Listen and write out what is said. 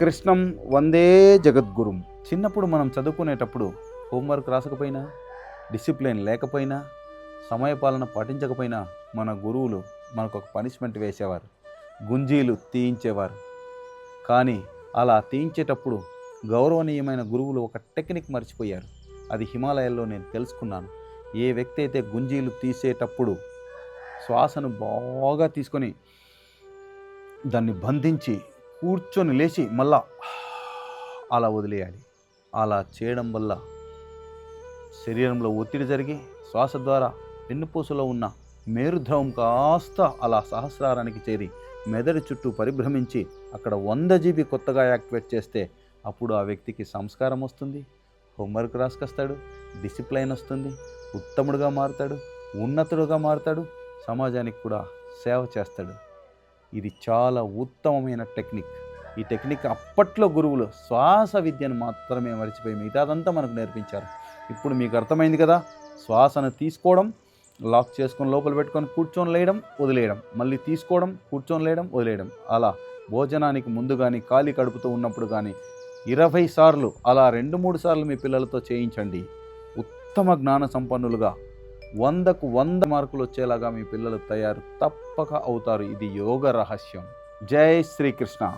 కృష్ణం వందే జగద్గురుం. చిన్నప్పుడు మనం చదువుకునేటప్పుడు హోంవర్క్ రాసకపోయినా డిసిప్లిన్ లేకపోయినా సమయపాలన పాటించకపోయినా మన గురువులు మనకు ఒక పనిష్మెంట్ వేసేవారు. గుంజీలు తీయించేవారు. కానీ అలా తీయించేటప్పుడు గౌరవనీయమైన గురువులు ఒక టెక్నిక్ మర్చిపోయారు. అది హిమాలయాల్లో నేను తెలుసుకున్నాను. ఏ వ్యక్తి అయితే గుంజీలు తీసేటప్పుడు శ్వాసను బాగా తీసుకొని దాన్ని బంధించి కూర్చొని లేచి మళ్ళా అలా వదిలేయాలి. అలా చేయడం వల్ల శరీరంలో ఒత్తిడి జరిగి శ్వాస ద్వారా వెన్నుపూసలో ఉన్న మేరుద్రవం కాస్త అలా సహస్రారానికి చేరి మెదడు చుట్టూ పరిభ్రమించి అక్కడ వంద జీబీ కొత్తగా యాక్టివేట్ చేస్తే అప్పుడు ఆ వ్యక్తికి సంస్కారం వస్తుంది హోంవర్క్ రాసుకొస్తాడు డిసిప్లైన్ వస్తుంది ఉత్తముడుగా మారుతాడు ఉన్నతుడుగా మారుతాడు సమాజానికి కూడా సేవ చేస్తాడు. ఇది చాలా ఉత్తమమైన టెక్నిక్. ఈ టెక్నిక్ అప్పట్లో గురువులు శ్వాస విద్యను మాత్రమే మర్చిపోయి మిగతాదంతా మనకు నేర్పించారు. ఇప్పుడు మీకు అర్థమైంది కదా? శ్వాసను తీసుకోవడం లాక్ చేసుకొని లోపల పెట్టుకొని కూర్చొని లేయడం వదిలేయడం. మళ్ళీ తీసుకోవడం కూర్చొని లేయడం వదిలేయడం. అలా భోజనానికి ముందు కానీ ఖాళీ కడుపుతో ఉన్నప్పుడు కానీ ఇరవై సార్లు అలా రెండు మూడు సార్లు మీ పిల్లలతో చేయించండి. ఉత్తమ జ్ఞాన సంపన్నులుగా వందకు వంద మార్కులు వచ్చేలాగా మీ పిల్లలు తయారు తప్పక అవుతారు. ఇది యోగ రహస్యం. జై శ్రీకృష్ణ.